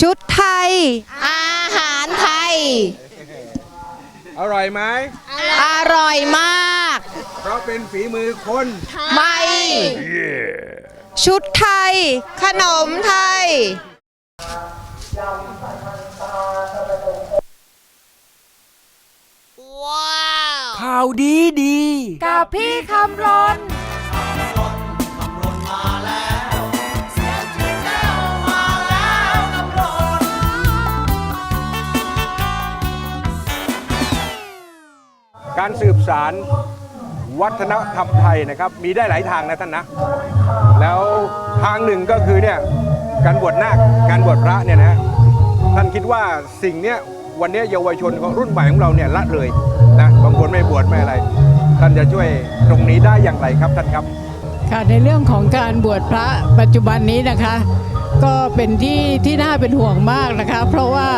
ชุดไทย อาหารไทย อร่อยไหม อร่อยมาก เพราะเป็นฝีมือคน ไม่ ชุดไทย ขนมไทยข่าวดีดี กับพี่คำรน การสืบสารวัฒนธรรมไทยนะครับ มีได้หลายทางนะท่านนะ แล้วทางหนึ่งก็คือเนี่ยการบวชนาคการบวชพระเนี่ยนะท่านคิดว่าสิ่งเนี้ยวันนี้เยาวชนของรุ่นใหม่ของเราเนี่ยละเลยนะบางคนไม่บวชไม่อะไร ท่านจะช่วยตรงนี้ได้อย่างไรครับท่านครับ ค่ะในเรื่องของการบวชพระปัจจุบันนี้นะคะ ก็เป็นที่ที่น่าเป็นห่วงมากนะคะ เพราะว่า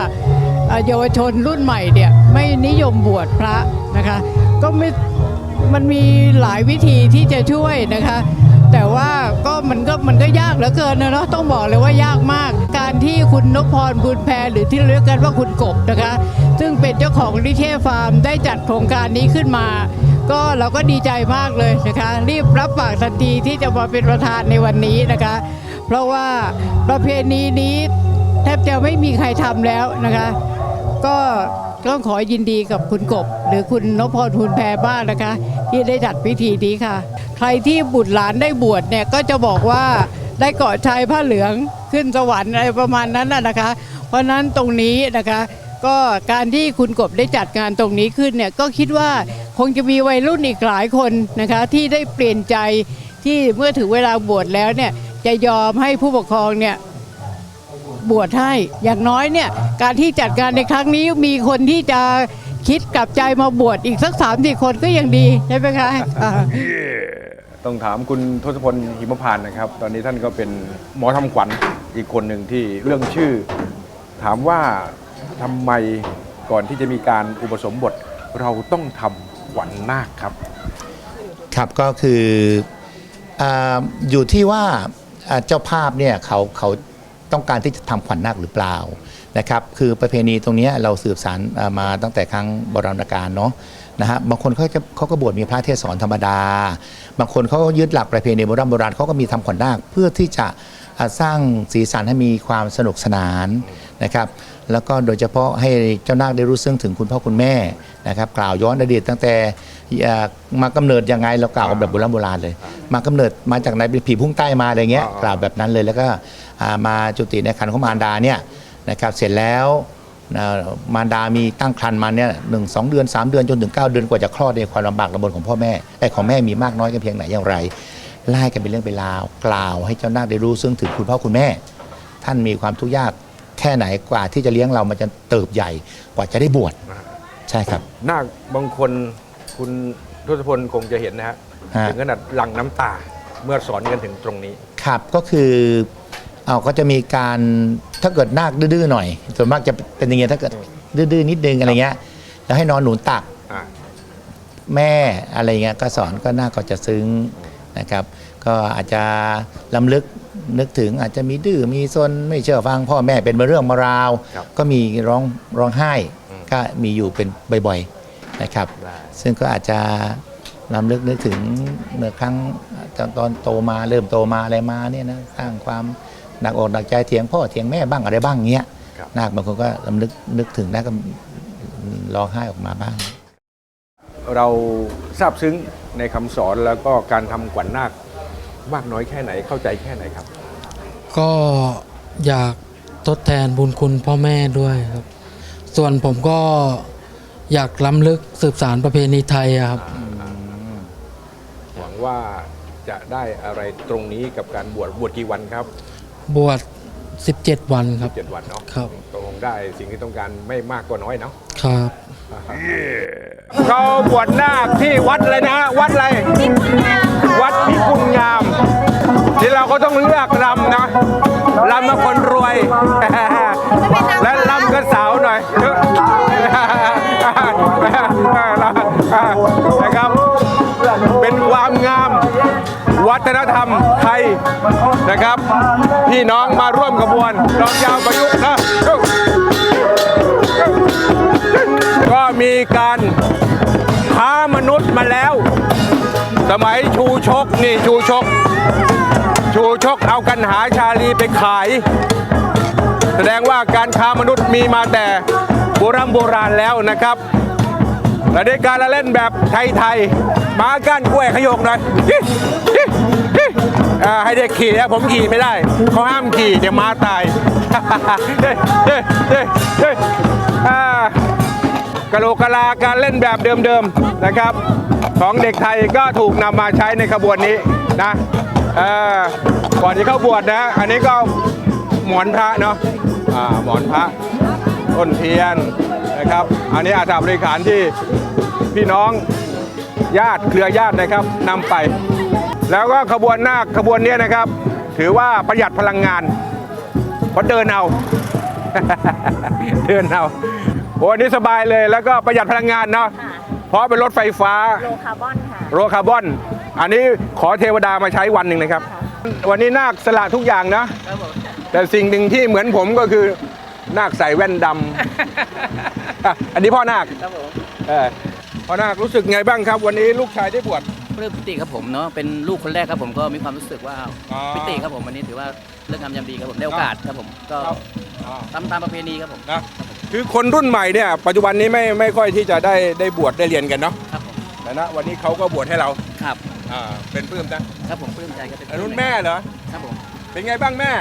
เยาวชนรุ่นใหม่เนี่ยไม่นิยมบวชพระนะคะ ก็ไม่มันมีหลายวิธีที่จะช่วยนะคะ แต่ว่าก็มันก็มันก็ยากเหลือเกินนะเนาะต้องบอกเลยว่ายากมาก การที่คุณนพพรบุญแพรหรือที่เรียกกันว่าคุณกบนะคะ ซึ่งเป็นเจ้าของลิเทฟาร์มได้จัดโครงการนี้ขึ้นมา ก็เราก็ดีใจมากเลยนะคะ รีบรับปากทันทีที่จะมาเป็นประธานในวันนี้นะคะ เพราะว่าประเพณีนี้แทบจะไม่มีใครทำแล้วนะคะ ก็ ต้องขอยินดีกับคุณกบ หรือคุณนพพรพูนแพรบ้างนะคะ ที่ได้จัดพิธีนี้ค่ะ ใครที่บุตรหลานได้บวชเนี่ยก็จะบอกว่าได้เกาะชายผ้าเหลืองขึ้นสวรรค์อะไรประมาณนั้นนะนะคะ เพราะนั้นตรงนี้นะคะก็การที่คุณกบได้จัดงานตรงนี้ขึ้นเนี่ยก็คิดว่าคงจะมีวัยรุ่นอีกหลายคนนะคะที่ได้เปลี่ยนใจที่เมื่อถึงเวลาบวชแล้วเนี่ยจะยอมให้ผู้ปกครองเนี่ย บวชให้ อย่างน้อยเนี่ยการที่จัดการในครั้งนี้มีคนที่จะคิดกลับใจมาบวชอีกสักสามสี่คนก็ยังดีใช่ไหมคะอ่าต้องถามคุณทศพลหิมพานต์นะครับ ตอนนี้ท่านก็เป็นหมอทำขวัญอีกคนหนึ่งที่เรื่องชื่อ ถามว่าทำไมก่อนที่จะมีการอุปสมบทเราต้องทำขวัญนาคครับ ครับก็คืออาอยู่ที่ว่าอ่าเจ้าภาพเนี่ยเขาเขา ต้องการที่จะทำขวัญนาคหรือเปล่านะครับคือประเพณีตรงนี้เราสืบสานมาตั้งแต่ครั้งโบราณกาลเนาะนะฮะบางคนเขาจะเขาก็บวชมีพระเทศสอนธรรมดา บางคนเขายึดหลักประเพณีโบราณโบราณเขาก็มีทำขวัญนาคเพื่อที่จะสร้างสีสันให้มีความสนุกสนานนะครับแล้วก็โดยเฉพาะให้เจ้านาคได้รู้ซึ้งถึงคุณพ่อคุณแม่นะครับกล่าวย้อนอดีตตั้งแต่ อ่ามากำเนิดยังไงเรากล่าวกันแบบโบราณโบราณเลย มากำเนิดมาจากไหนเป็นผีพุ่งใต้มาอะไรเงี้ยอ่ากล่าวแบบนั้นเลยแล้วก็อ่ามาจุติในคันของมารดาเนี่ยนะครับเสร็จแล้วอ่ามารดามีตั้งครรภ์มาเนี่ยหนึ่งสองเดือน 3 เดือนจนถึง 9 เดือนกว่าจะคลอดในยความลำบากลำบนของพ่อแม่แต่ของแม่มีมากน้อยกันเพียงไหนอย่างไรไล่กันเป็นเรื่องเป็นราวกล่าวให้เจ้านาคได้รู้ซึ่งถึงคุณพ่อคุณแม่ ท่านมีความทุกข์ยากแค่ไหนกว่าที่จะเลี้ยงเรามันจะเติบใหญ่กว่าจะได้บวชใช่ครับนาคบางคน คุณทศพลคงจะเห็นนะฮะฮะ ถึงขนาดหลั่งน้ำตาเมื่อสอนกันถึงตรงนี้ ครับก็คือเอาก็จะมีการถ้าเกิดนาคดื้อๆหน่อย ส่วนมากจะเป็นอย่างเงี้ยถ้าเกิดดื้อๆนิดนึงอะไรเงี้ยแล้วให้นอนหนุนตักอ่า แม่อะไรเงี้ยก็สอนก็น่าก็จะซึ้งนะครับ ก็อาจจะลำลึกนึกถึงอาจจะมีดื้อมีซนไม่เชื่อฟังพ่อแม่เป็นมาเรื่องมาราว ครับก็มีร้องร้องไห้ อืม ก็มีอยู่เป็นบ่อยๆ นะครับได้ซึ่งก็อาจจะลำลึกนึกถึงเมื่อครั้งตอนตอนโตมาเริ่มโตมาอะไรมาเนี่ยนะสร้างความหนักอกหนักใจเถียงพ่อเถียงแม่บ้างอะไรบ้างเงี้ยครับนาคบางคนก็ลำลึกนึกถึงแล้วก็ร้องไห้ออกมาบ้าง เราทราบซึ้งในคำสอนแล้วก็การทำขวัญนาคมากน้อยแค่ไหนเข้าใจแค่ไหนครับ ก็อยากทดแทนบุญคุณพ่อแม่ด้วยครับ ส่วนผมก็ อยากล้ำลึกสืบสารประเพณีไทยอะครับหวังว่าจะได้อะไรตรงนี้กับการบวชบวชกี่วันครับบวช17 วันครับเจ็ดวันเนาะครับ ตกลงได้สิ่งที่ต้องการไม่มากก็น้อยเนาะครับ เขาบวชนาคที่วัดอะไรนะวัดอะไร วัดพิกุลงาม ที่เราก็ต้องเลือกรำนะรำมาคนรวย และรำกับสาวหน่อยนะครับเป็ ฒนธรรมไทยนะครับ พี่น้องมาร่วมขบวนกลองยาวประยุกต์นะก็มีการค้ามนุษย์มาแล้ว สมัยชูชกนี่ชูชก ชูชกเอากันหาชาลีไปขาย แสดงว่าการค้ามนุษย์มีมาแต่โบราณโบราณแล้วนะครับและในการละเล่นแบบไทยๆมาก้านกล้วยขยกหน่อย ให้เด็กขี่นะผมขี่ไม่ได้ เขาห้ามขี่เดี๋ยวม้าตายเฮ้เฮ้เฮ้เฮ้อ่ากะโหลกกะลาการเล่นแบบเดิมๆนะครับ ของเด็กไทยก็ถูกนำมาใช้ในขบวนนี้นะก่อนที่เข้าบวชนะ อันนี้ก็หมอนพระเนาะหมอนพระต้นเทียนนะครับ อันนี้อาสาบริขารที่พี่น้อง ญาติเครือญาตินะครับนำไป แล้วก็ขบวนนาคขบวนเนี้ยนะครับ ถือว่าประหยัดพลังงานเพราะเดินเอาเดินเอาโอ้อันนี้สบายเลยแล้วก็ประหยัดพลังงานเนาะเพราะเป็นรถไฟฟ้าโลคาร์บอนค่ะโรคาร์บอน อันนี้ขอเทวดามาใช้วันหนึ่งนะครับ วันนี้นาคสละทุกอย่างนะแต่สิ่งหนึ่งที่เหมือนผมก็คือนาคใส่แว่นดำอะอันนี้พ่อนาคครับผมเออ พ่อนาครู้สึกไงบ้างครับ วันนี้ลูกชายได้บวชปลื้มปิติครับผมเนาะเป็นลูกคนแรกครับผมก็มีความรู้สึกว่าอ๋อ ปิติครับผมวันนี้ถือว่าเรื่องงามยามดีครับผมได้โอกาสครับผมก็ครับอ๋อ ตามตามประเพณีครับผมนะคือคนรุ่นใหม่เนี่ยปัจจุบันนี้ไม่ไม่ค่อยที่จะได้ได้บวชได้เรียนกันเนาะครับผมแต่นะวันนี้เขาก็บวชให้เราครับอ่าเป็นปลื้มนะครับผมปลื้มใจครับเป็นอันนู้นแม่เหรอครับผมเป็นไงบ้างแม่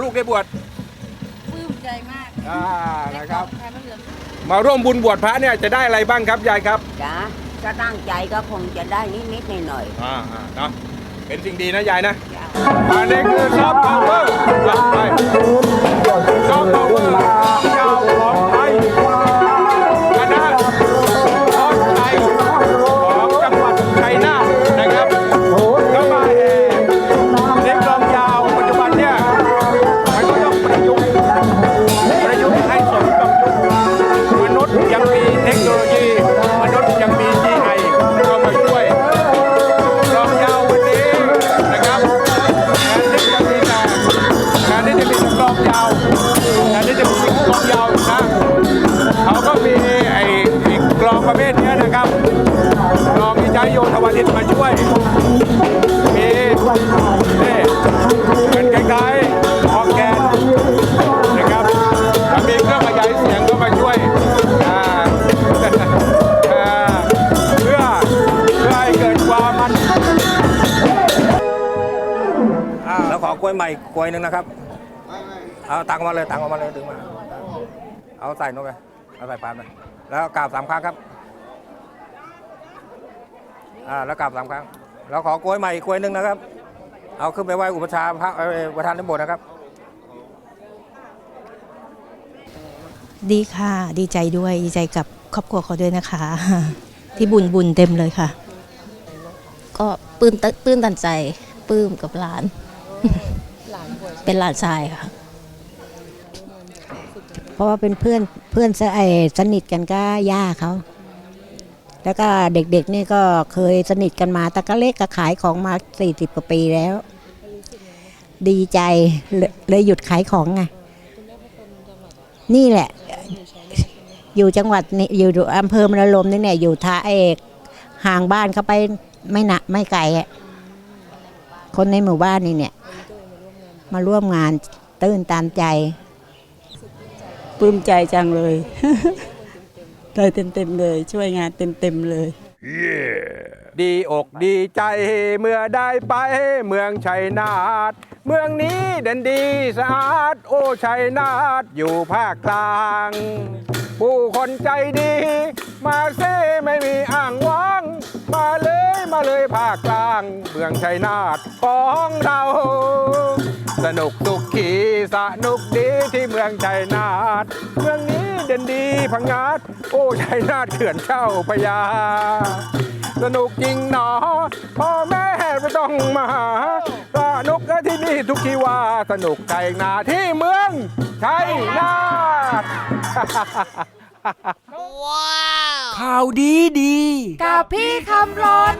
ลูกได้บวชปลื้มใจมากอ่านะครับ แทนพระเหลือง มาร่วมบุญบวชพระเนี่ยจะได้อะไรบ้างครับยายครับจ้ะถ้าตั้งใจก็คงจะได้นิดๆหน่อยอ่าอ่าเนาะเป็นสิ่งดีนะยายนะๆจ้ะอันนี้คือซอฟต์พาวเวอร์ไปซอฟต์พาวเวอร์ อกลวยใหม่กวยหนึ่งนะครับ เอาตังค์มาเลยตังออกมาเลยดึงมา เอาใส่ลงไปเอาใส่ปานไปแล้วกราบสามครั้งครับ อ่าแล้วกราบสามครั้ง แล้วขอกล้วยใหม่อีกกล้วยหนึ่งนะครับ เอาขึ้นไปไหว้อุปชาพระเอ่อประธานในโบสถ์นะครับ ดีค่ะ ดีใจด้วยดีใจกับครอบครัวเขาด้วยนะคะ ที่บุญบุญเต็มเลยค่ะ ก็ปลื้มตตื้นตันใจปลื้มกับหลาน เป็นหลานชายค่ะ เพราะว่าเป็นเพื่อนเพื่อนสไอสนิทกันก็ย่าเขาแล้วก็เด็กๆนี่ก็เคยสนิทกันมาแต่ก็เล็กก็ขายของมาสี่สิบกว่าปีแล้ว ดีใจเลยเลยหยุดขายของไงนี่แหละ อยู่จังหวัดนี่อยู่อำเภอมรลมนี่เนี่ยอยู่ท่าเอกห่างบ้านเขาไปไม่หนักไม่ไกลคนในหมู่บ้านนี่เนี่ย มาร่วมงานตื้นตามใจปลื้มใจจังเลยได้เต็มๆเลย ช่วยงานเต็มๆเลย ดีอกดีใจเมื่อได้ไปเมืองชัยนาท เมืองนี้เด่นดีสะอาดโอ้ชัยนาทอยู่ภาคกลาง ผู้คนใจดี มาเซ่ไม่มีอ้างว้าง มาเลยมาเลยภาคกลาง เมืองชัยนาทของเรา สนุกสุขขีสนุกดีที่เมืองชัยนาทเมืองนี้เด่นดีพังงาดโอ้ชัยนาทเขื่อนเช่าพญาสนุกจริงหนอพ่อแม่ไม่ต้องมาหาสนุกที่นี่ทุกที่ว่าสนุกใจนาที่เมืองชัยนาทข่าวดีดี กับพี่คำรน